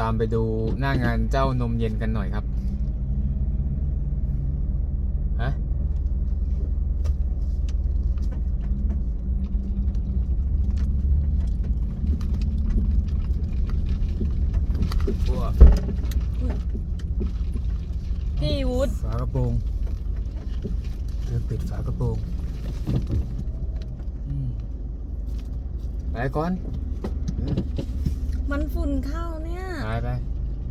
ตามไปดูหน้างานเจ้านมเย็นกันหน่อยครับฮะพวกพี่วุฒฝากระโปรงเธอปิดฝากระโปรงอืมไปก่อนเออมันฝุ่นเข้าเนี่ย ไปไป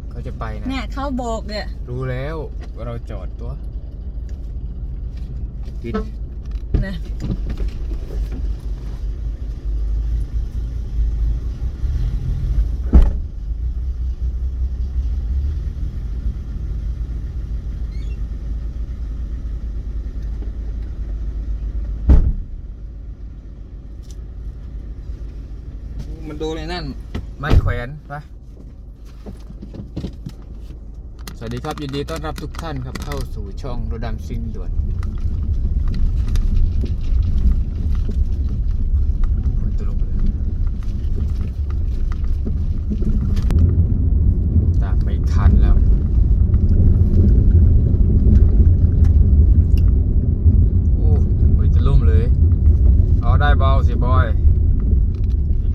เขาจะไปนะ เนี่ยเข้าบอกเนี่ยรู้แล้วว่าเราจอดตัวปิดนะมันดูเลยนั่น ไม่แขวนไป สวัสดีครับยินดีต้อนรับทุกท่านครับเข้าสู่ช่องรถดำซิ่งด่วนโอ้ยตัวลงไปเลยตามไม่ทันแล้ว โอ้โหจะล่มเลย เอาได้เบาสิบอย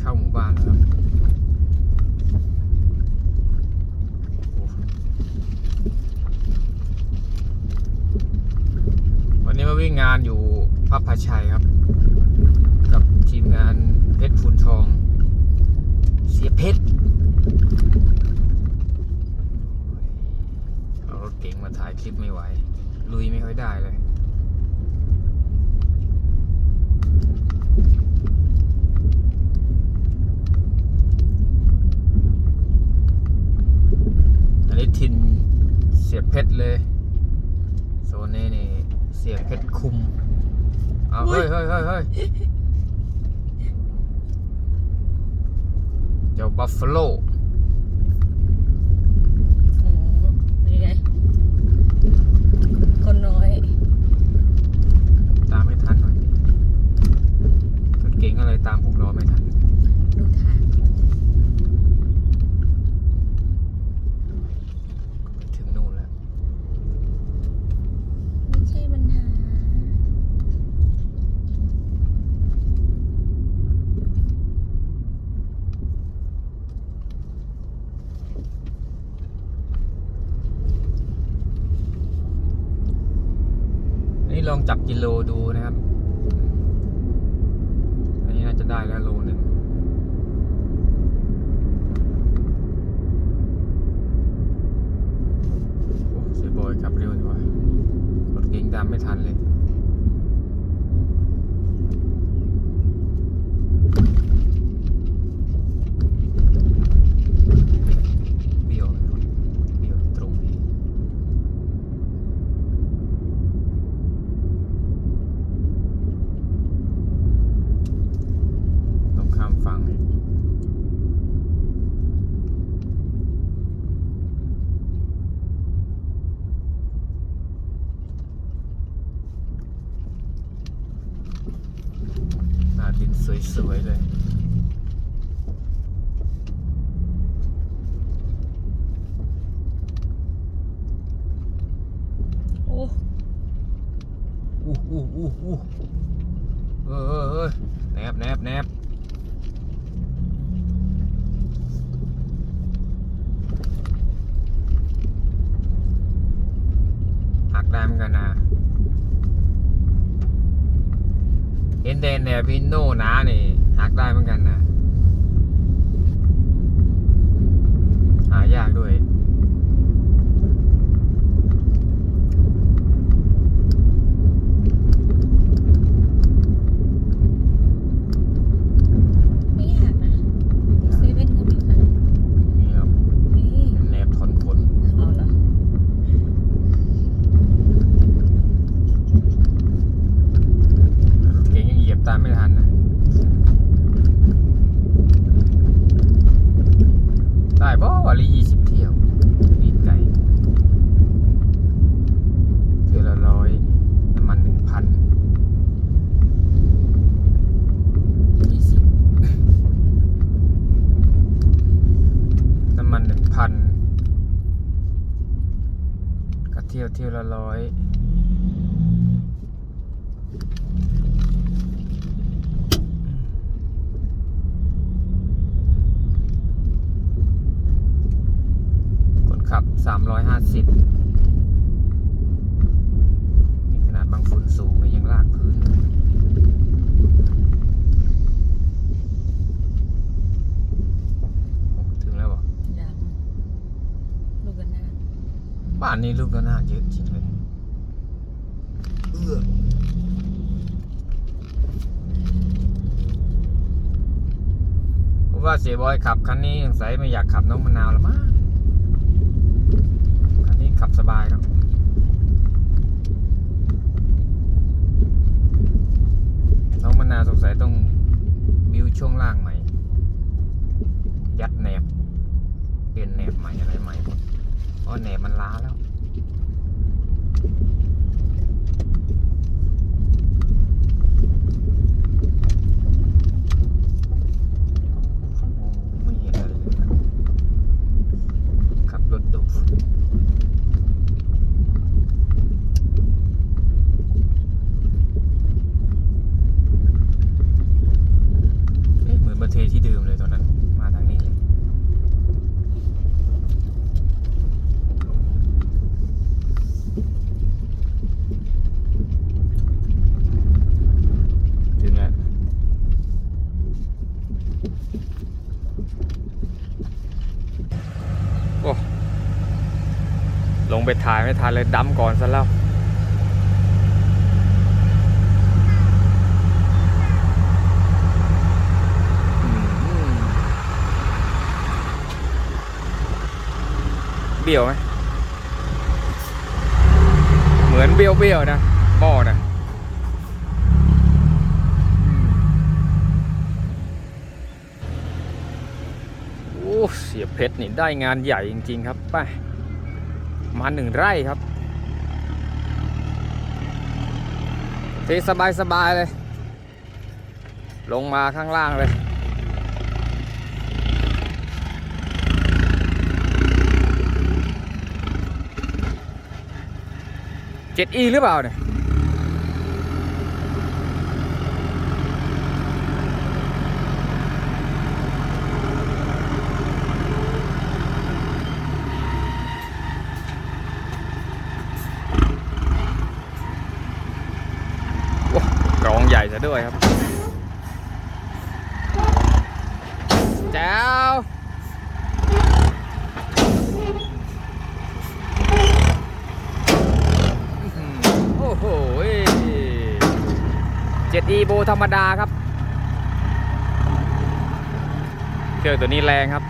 เข้าหมู่บ้านแล้วครับโอ้วันนี้มาวิ่งงานอยู่พระพาชัยครับ กับทีมงานเพชรฝุ่นทอง เสียเพชรเอารถเก๋งมาถ่ายคลิปไม่ไหว ลุยไม่ค่อยได้เลยอันนี้ทินเสียบเพชรเลย โซนนี้นี่ เสียบเพชรคุม เอาเฮ้ยเฮ้ยเฮ้ย เฮ้ยเจ้าบัฟฟาโล โอ้โหนี่ไง คนน้อย ตามไม่ทันหน่อยรถเก๋งอะไรตามผมรอไม่ทัน ดูทาง ไปถึงนู่นแล้ว ไม่ใช่ปัญหา อันนี้ลอง จับกิโลดูนะครับ อันนี้น่าจะได้แล้วโลหนึ่งโอ้เสียบอยขับเร็วดีกว่ารถเก๋งตามไม่ทันเลย เบี้ยวเลยครับเบี้ยวตรงนี้ ต้องข้ามฝั่งอีกหน้าดิน สวยๆเลยโอ้อู้อู้อู้อู้เออเออเออแนบแนบแนบหักได้เหมือนกันนะ เห็นแดนแนวพินโน่นะนี่หักได้เหมือนกันนะ หายากด้วย ทีละร้อยคนขับสามร้อยห้าสิบานนี้ลูกก็น่าเยอะจริงเลยเอื้อผมว่าเสียบอยขับคันนี้สงสัยไม่อยากขับน้องมะนาวแล้วมั้งคันนี้ขับสบายครับน้องมะนาวสงสัยต้องบิวช่วงล่างใหม่ ยัดแหนบ เปลี่ยนแหนบใหม่อะไรใหม่หมดเพราะแหนบมันล้าแล้ว ไม่เห็นอะไรเลยขับรถดูฝุ่นเอ๊ะเหมือนมาเทที่เดิมเลยตอนนั้น มาทางนี้เลย ถึงแล้ว โอ้ ลงไปถ่ายไม่ทันเลยดำก่อนซะแล้วเบี้ยวไหมเหมือนเบี้ยวเบี้ยวๆนะหม้อนะโอ้เสียเพชรนี่ได้งานใหญ่จริง ๆ ครับไป มาหนึ่งไร่ครับเทสบายๆเลย ลงมาข้างล่างเลย เจ็ดอีหรือเปล่าเนี่ย โอ้กรองใหญ่ซะ ด้วยครับแจ้วโอ้โหเจ็ดอีโบธรรมดาครับ เครื่องตัวนี้แรงครับ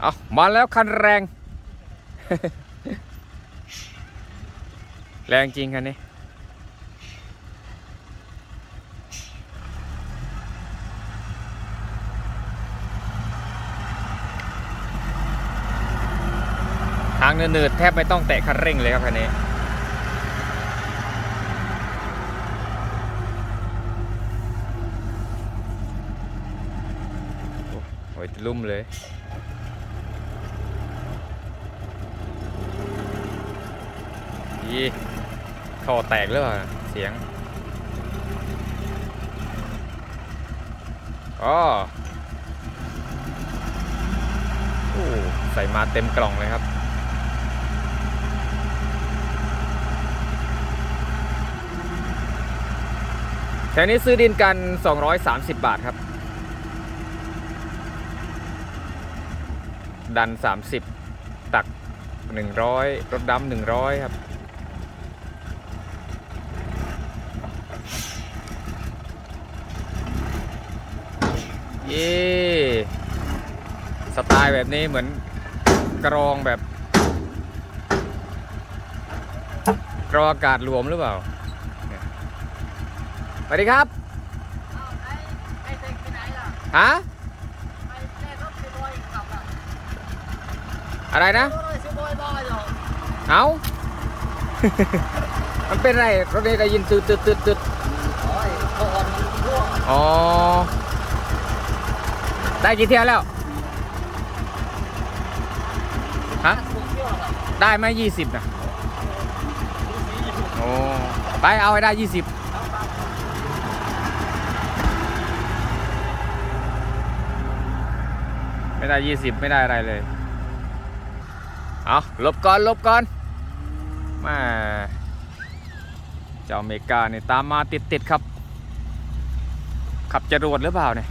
เอามาแล้วคันแรง แรงจริงคันนี้ ทางเนินๆแทบไม่ต้องแตะคันเร่งเลยครับคันนี้โอ้โหลุ่มเลยยี่ ท่อแตกหรือเปล่าเสียงอ๋ออ้ใส่มาเต็มกล่องเลยครับ แถวนี้ซื้อดินกัน 230 บาทครับ ดัน 30 ตัก 100 รถดำ100 ครับ สไตล์แบบนี้เหมือนกรองแบบ กรองอากาศรวมหรือเปล่าเนี่ยสวัสดีครับไอ้เด็กไปไหนล่ะฮะไอ้แม่รถไปบอยขับอะอะไรนะรถเลยซื้อบอยบอยเหรอเอามันเป็นไรรถนี้ได้ยินตืดตืดตืดตืดโอ้ยก่อนพวกอ๋อ ได้กี่เที่ยวแล้วได้ไหมยี่สิบนะโอ้ไปเอาให้ได้ยี่สิบไม่ได้ยี่สิบไม่ได้อะไรเลย เอาหลบก่อนหลบก่อนแมาเจ้าอเมริกาเนี่ยตามมาติดติดๆครับ ขับจรวดหรือเปล่าเนี่ย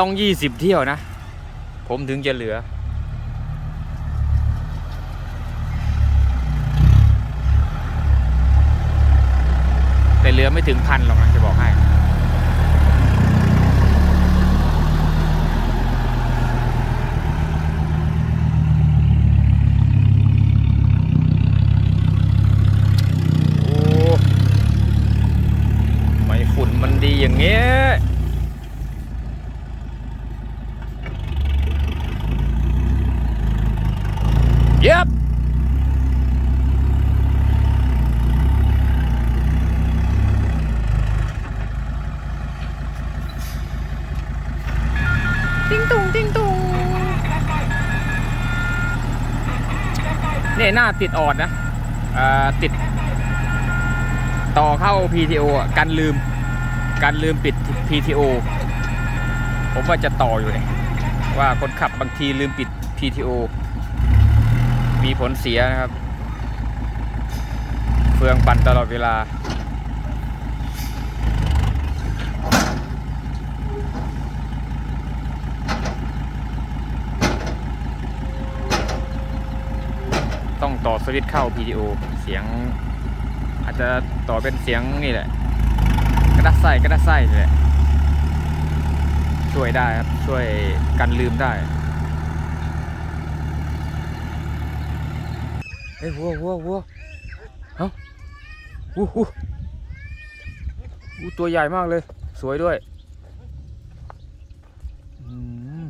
ต้องยี่สิบเที่ยวนะ ผมถึงจะเหลือ แต่เหลือไม่ถึงพันหรอกนะจะบอกให้ โอ้ไม่ฝุ่นมันดีอย่างเงี้ย เย็บติ้ งติ้งตุงเนี่ยหน้าติดออดนะอ่อติด ต่อเข้า PTO อะกันลืม กันลืมปิด PTO ผมว่าจะต่ออยู่เนี่ยว่าคนขับบางทีลืมปิด PTO มีผลเสียนะครับ เฟืองปั่นตลอดเวลา ต่อสวิตช์เข้า PTO เสียง อาจจะต่อเป็นเสียงนี่แหละ กระดักไส้กระดักไส้นี่แหละช่วยได้ครับ ช่วยกันลืมได้เฮ้ยวัววัววัวเอ้าอู้หูอู้ตัวใหญ่มากเลย สวยด้วยอืม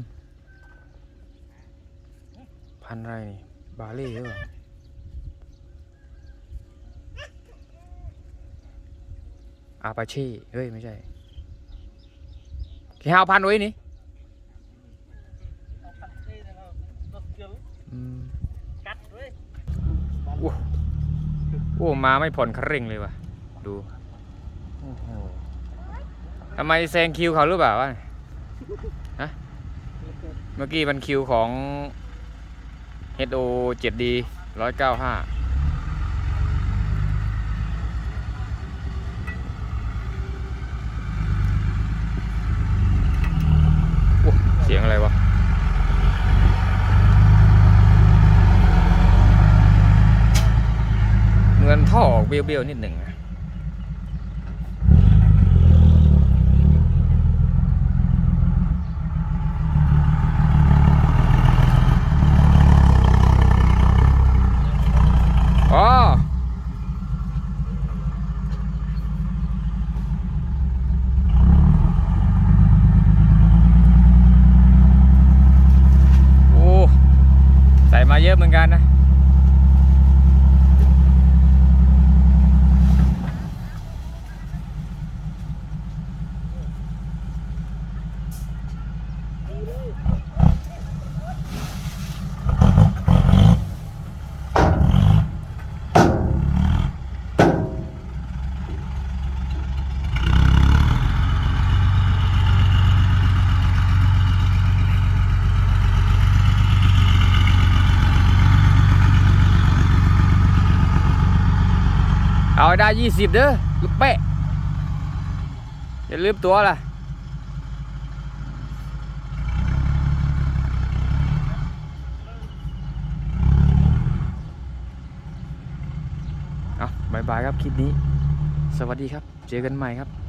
พันไรนี่ บาเล่หรือเปล่า อาปาเช่เฮ้ย ไม่ใช่แค่ห้าพันไว้นี่อืมกัดเลยโอ้โอ้มาไม่ผ่อนคันเร่งเลยว่ะ ดูโอ้โหทำไมแซงคิวเขาหรือเปล่าวะฮะเมื่อกี้มันคิวของ HO 7D 195โอ้เสียงอะไรวะเหมือนท่อออกเบี้ยวๆนิดหนึ่งอะอ๋อโอ้ใส่มา เยอะเหมือนกันนะ เอาได้ยี่สิบเด้อลูกเป๊ะอย่าลืมตัวล่ะเอาบายบายครับคลิปนี้ สวัสดีครับ เจอกันใหม่ครับ